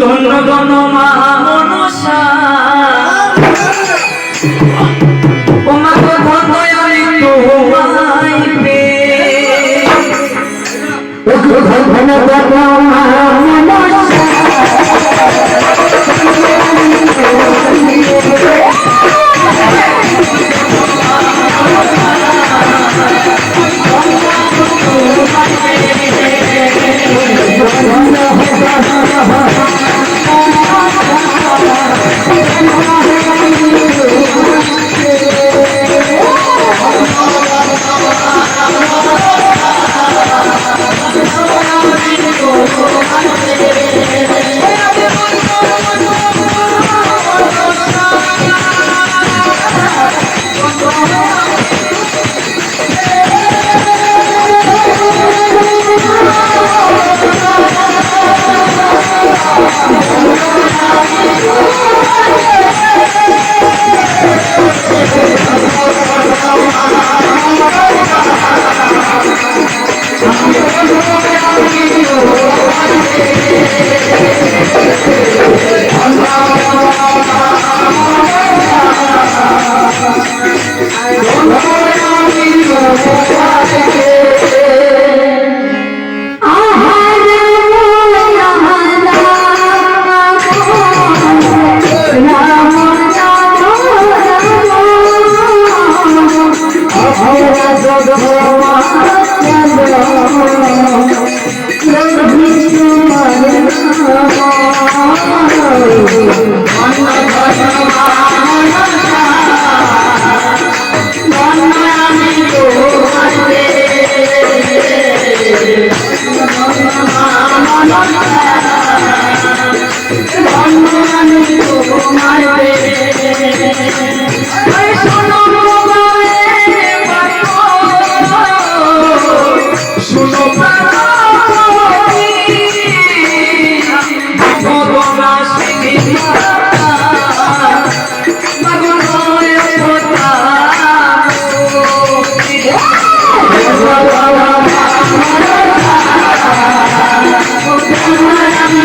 ধন্য ধন্য মা মনসা ধন্য মা અન્ન ধন্য আমি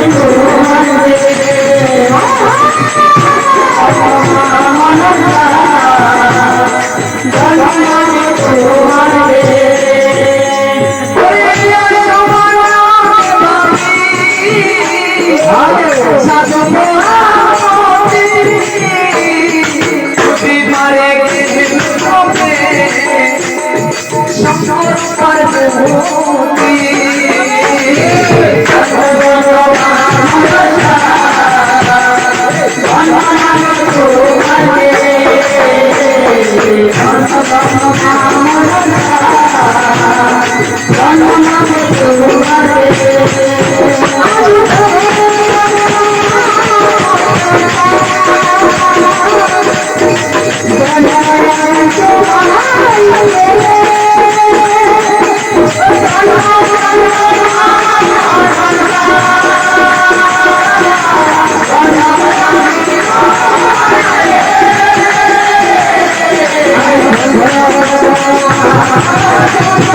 তোমায় Gracias.